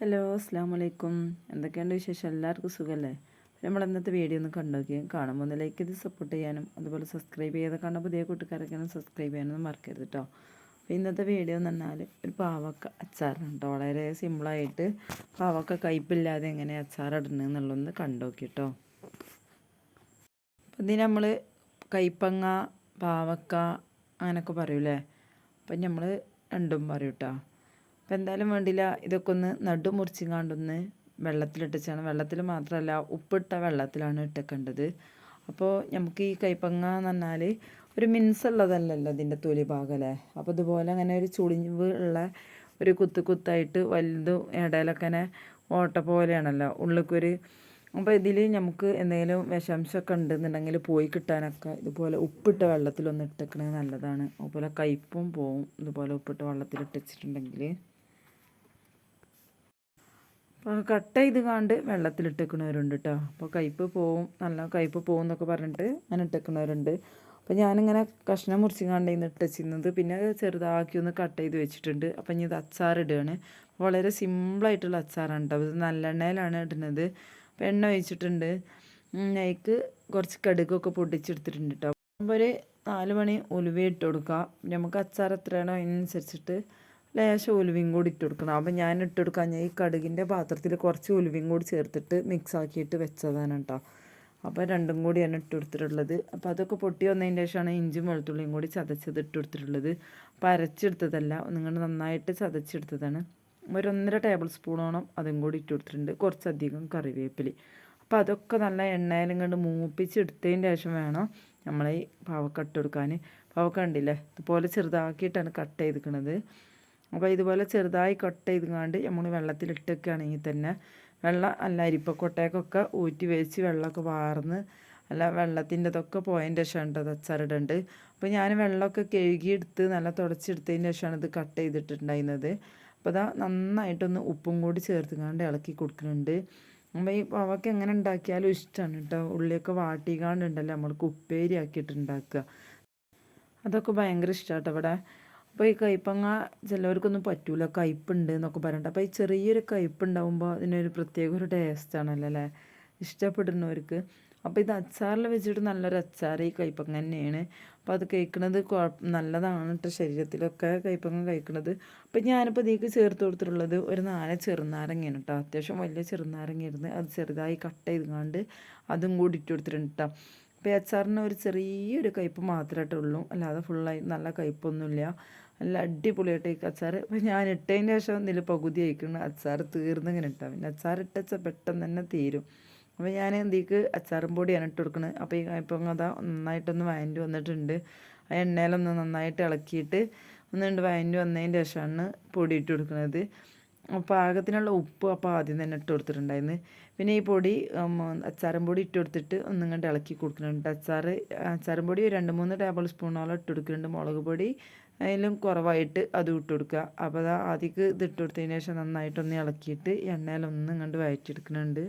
Hello അസ്സാം വലൈക്കും എന്തൊക്കെയുണ്ട് വിശേഷം? എല്ലാവർക്കും സുഖമല്ലേ നമ്മൾ ഇന്നത്തെ വീഡിയോ ഒന്ന് കണ്ടുനോക്കിയാൽ കാണുമ്പോൾ ഒന്ന് ലൈക്ക് ചെയ്ത് സപ്പോർട്ട് ചെയ്യാനും അതുപോലെ സബ്സ്ക്രൈബ് ചെയ്ത് കാണുമ്പോൾ പുതിയ കൂട്ടുകാരൊക്കെ സബ്സ്ക്രൈബ് ചെയ്യാനൊന്നും മറക്കരുത് കേട്ടോ അപ്പോൾ ഇന്നത്തെ വീഡിയോ എന്ന് പറഞ്ഞാൽ ഒരു പാവക്ക അച്ചാറാണ് കേട്ടോ വളരെ സിമ്പിളായിട്ട് പാവക്ക കയ്പില്ലാതെ എങ്ങനെ അച്ചാറിടണം എന്നുള്ളതൊന്ന് കണ്ടുനോക്കി കേട്ടോ അപ്പം ഇതിന് നമ്മൾ കയ്പങ്ങ പാവക്ക അങ്ങനെയൊക്കെ പറയൂലേ അപ്പം നമ്മൾ രണ്ടും പറയും കേട്ടോ അപ്പം എന്തായാലും വേണ്ടില്ല ഇതൊക്കെ ഒന്ന് നടു മുറിച്ചിങ്ങാണ്ടൊന്ന് വെള്ളത്തിലിട്ടാണ് വെള്ളത്തിൽ മാത്രമല്ല ഉപ്പിട്ട വെള്ളത്തിലാണ് ഇട്ടേക്കേണ്ടത്. അപ്പോൾ നമുക്ക് ഈ കൈപ്പങ്ങ എന്ന് പറഞ്ഞാൽ ഒരു മിൻസുള്ളതല്ലല്ലോ ഇതിന്റെ തൊലി ഭാഗമല്ലേ അപ്പോൾ ഇതുപോലെ അങ്ങനെ ഒരു ചുളിവ് ഉള്ള ഒരു കുത്ത് കുത്തായിട്ട് വലുതും ഇടയിലൊക്കെ ഓട്ട പോലെയാണല്ലോ. ഉള്ളിക്കൊരു അപ്പോൾ ഇതിൽ നമുക്ക് എന്തെങ്കിലും വിഷാംശമൊക്കെ ഉണ്ടെന്നുണ്ടെങ്കിൽ പോയി കിട്ടാനൊക്കെ ഇതുപോലെ ഉപ്പിട്ട വെള്ളത്തിലൊന്ന് ഇട്ടേക്കണത് നല്ലതാണ്. അതുപോലെ കയ്പും പോവും ഇതുപോലെ ഉപ്പിട്ട വെള്ളത്തിൽ ഇട്ടിച്ചിട്ടുണ്ടെങ്കിൽ കട്ട് ചെയ്ത് കാണ്ട് വെള്ളത്തിലിട്ടേക്കണവരുണ്ട് കേട്ടോ അപ്പോൾ കയ്പ്പ് പോവും നല്ല കയ്പ്പ് പോവും എന്നൊക്കെ പറഞ്ഞിട്ട് അങ്ങനെ ഇട്ടേക്കണവരുണ്ട് അപ്പോൾ ഞാനിങ്ങനെ കഷ്ണം മുറിച്ച് കാണ്ട് ഇന്ന് ഇട്ടുവെച്ചിരുന്നത് പിന്നെ ചെറുതാക്കി ഒന്ന് കട്ട് ചെയ്ത് വെച്ചിട്ടുണ്ട്. അപ്പം ഇനി ഇത് അച്ചാറിടുകയാണ്. വളരെ സിമ്പിളായിട്ടുള്ള അച്ചാറാണ് കേട്ടോ ഇത് നല്ലെണ്ണയിലാണ് ഇടുന്നത്. അപ്പോൾ എണ്ണ ഒഴിച്ചിട്ടുണ്ട്. അതിക്ക് കുറച്ച് കടുകൊക്കെ പൊട്ടിച്ചെടുത്തിട്ടുണ്ട് കേട്ടോ അപ്പോൾ ഒരു നാല് മണി ഉലുവ ഇട്ട് കൊടുക്കുക നമുക്ക് അച്ചാർ എത്രയാണോ അതിനനുസരിച്ചിട്ട് ലേശം ഉലുവയും കൂടി ഇട്ട് കൊടുക്കണം. അപ്പം ഞാൻ ഇട്ട് കൊടുക്കാൻ ഈ കടുകിന്റെ പാത്രത്തിൽ കുറച്ച് ഉലുവയും കൂടി ചേർത്തിട്ട് മിക്സ് ആക്കിയിട്ട് വെച്ചതാണ് കേട്ടോ അപ്പോൾ രണ്ടും കൂടിയാണ് ഇട്ട് കൊടുത്തിട്ടുള്ളത്. അപ്പോൾ അതൊക്കെ പൊട്ടി വന്നതിന് ശേഷമാണ് ഇഞ്ചും വെളുത്തുള്ളിയും കൂടി ചതച്ചത് ഇട്ട് കൊടുത്തിട്ടുള്ളത്. അപ്പോൾ അരച്ചെടുത്തതല്ല. നിങ്ങൾ നന്നായിട്ട് ചതച്ചെടുത്തതാണ്. ഒരു ഒന്നര ടേബിൾ സ്പൂണോളം അതും കൂടി ഇട്ട് കൊടുത്തിട്ടുണ്ട്. കുറച്ചധികം കറിവേപ്പില അപ്പോൾ അതൊക്കെ നല്ല എണ്ണയിലും കണ്ട് മൂപ്പിച്ചെടുത്തതിന് ശേഷം വേണം നമ്മൾ ഈ പാവക്ക ഇട്ട് കൊടുക്കാൻ. പാവക്ക കണ്ടില്ലേ? ഇതുപോലെ ചെറുതാക്കിയിട്ടാണ് കട്ട് ചെയ്തിരിക്കുന്നത് അപ്പോൾ ഇതുപോലെ ചെറുതായി കട്ട് ചെയ്തുകൊണ്ട് നമ്മൾ വെള്ളത്തിലിട്ടൊക്കെയാണെങ്കിൽ തന്നെ വെള്ളം അല്ല അരിപ്പക്കൊട്ടയൊക്കെ ഊറ്റി വെച്ച് വെള്ളമൊക്കെ വാർന്ന് അല്ല വെള്ളത്തിന്റെ ഇതൊക്കെ പോയതിന്റെ ശേഷമാണ് അത് അച്ചാറിടുണ്ട് അപ്പോൾ ഞാൻ വെള്ളമൊക്കെ കഴുകിയെടുത്ത് നല്ല തുടച്ചെടുത്തതിന്റെ ശേഷമാണ് ഇത് കട്ട് ചെയ്തിട്ടുണ്ടായിരുന്നത്. അപ്പോൾ അതാ നന്നായിട്ടൊന്ന് ഉപ്പും കൂടി ചേർത്തുകൊണ്ട് ഇളക്കി കൊടുക്കുന്നുണ്ട്. അപ്പോൾ ഈ പവക്ക് എങ്ങനെ ഉണ്ടാക്കിയാലും ഇഷ്ടമാണ് കേട്ടോ. ഉള്ളിയൊക്കെ വാട്ടിക്കാണ്ടുണ്ടല്ലോ നമ്മൾക്ക് ഉപ്പേരി ആക്കിയിട്ട് ഉണ്ടാക്കുക. അതൊക്കെ ഭയങ്കര ഇഷ്ടമാണ് ഇവിടെ. അപ്പോൾ ഈ കയ്പ്പങ്ങ ചിലവർക്കൊന്നും പറ്റൂല. കയ്പ്പുണ്ട് എന്നൊക്കെ പറഞ്ഞിട്ട് അപ്പോൾ ഈ ചെറിയൊരു കയ്പ്പുണ്ടാകുമ്പോൾ അതിനൊരു പ്രത്യേക ഒരു ടേസ്റ്റാണല്ലോ അല്ലേ ഇഷ്ടപ്പെടുന്നവർക്ക് അപ്പോൾ ഇത് അച്ചാറിൽ വെച്ചിട്ട് നല്ലൊരു അച്ചാർ ഈ കയ്പ്പങ്ങ തന്നെയാണ്. അപ്പോൾ അത് കഴിക്കുന്നത് നല്ലതാണ് കേട്ടോ ശരീരത്തിലൊക്കെ കയ്പ്പങ്ങ കഴിക്കുന്നത് അപ്പോൾ ഞാനിപ്പോൾ ഇതിലേക്ക് ചേർത്ത് കൊടുത്തിട്ടുള്ളത് ഒരു നാല് ചെറുനാരങ്ങയാണ് കേട്ടോ അത്യാവശ്യം വലിയ ചെറുനാരങ്ങയായിരുന്നു. അത് ചെറുതായി കട്ട് ചെയ്തുകൊണ്ട് അതും കൂടി ഇട്ട് കൊടുത്തിട്ടുണ്ട് കേട്ടോ അപ്പോൾ അച്ചാറിന് ഒരു ചെറിയൊരു കയ്പ്പ് മാത്രമായിട്ടേ ഉള്ളൂ. അല്ലാതെ ഫുള്ളായി നല്ല കയ്പ്പൊന്നുമില്ല നല്ല അടിപൊളിയായിട്ട് ഈ അച്ചാർ അപ്പം ഞാൻ ഇട്ടതിന് ശേഷം ഇതിൽ പകുതി അയക്കണം അച്ചാർ തീർന്നിങ്ങനെ ഇട്ടാൽ പിന്നെ അച്ചാർ ഇട്ടച്ച പെട്ടെന്ന് തന്നെ തീരും. അപ്പോൾ ഞാൻ എന്തിക്ക് അച്ചാറും പൊടിയാണ് ഇട്ട് കൊടുക്കുന്നത് അപ്പോൾ ഈ ഇപ്പം അതാ നന്നായിട്ടൊന്ന് വഴണ്ടി വന്നിട്ടുണ്ട്. ആ എണ്ണയിലൊന്ന് നന്നായിട്ട് ഇളക്കിയിട്ട് ഒന്ന് രണ്ട് വഴണ്ടി വന്നതിന്റെ ശേഷമാണ് പൊടി ഇട്ട് കൊടുക്കുന്നത് പാകത്തിനുള്ള ഉപ്പ് അപ്പോൾ ആദ്യം തന്നെ ഇട്ട് കൊടുത്തിട്ടുണ്ടായിരുന്നു. പിന്നെ ഈ പൊടി അച്ചാറും പൊടി ഇട്ട് കൊടുത്തിട്ട് ഒന്നും കണ്ട് ഇളക്കി കൊടുക്കുന്നുണ്ട്. അച്ചാർ അച്ചാറും പൊടി രണ്ട് മൂന്ന് ടേബിൾ സ്പൂണോളം ഇട്ട് കൊടുക്കുന്നുണ്ട്. മുളക് പൊടി അതിലും കുറവായിട്ട് അതും ഇട്ട് കൊടുക്കുക. അപ്പോൾ അത് ആദ്യം ഇത് ഇട്ട് കൊടുത്തതിന് ശേഷം നന്നായിട്ടൊന്ന് ഇളക്കിയിട്ട് എണ്ണയിലൊന്നും കണ്ട് വഴറ്റിയെടുക്കുന്നുണ്ട്.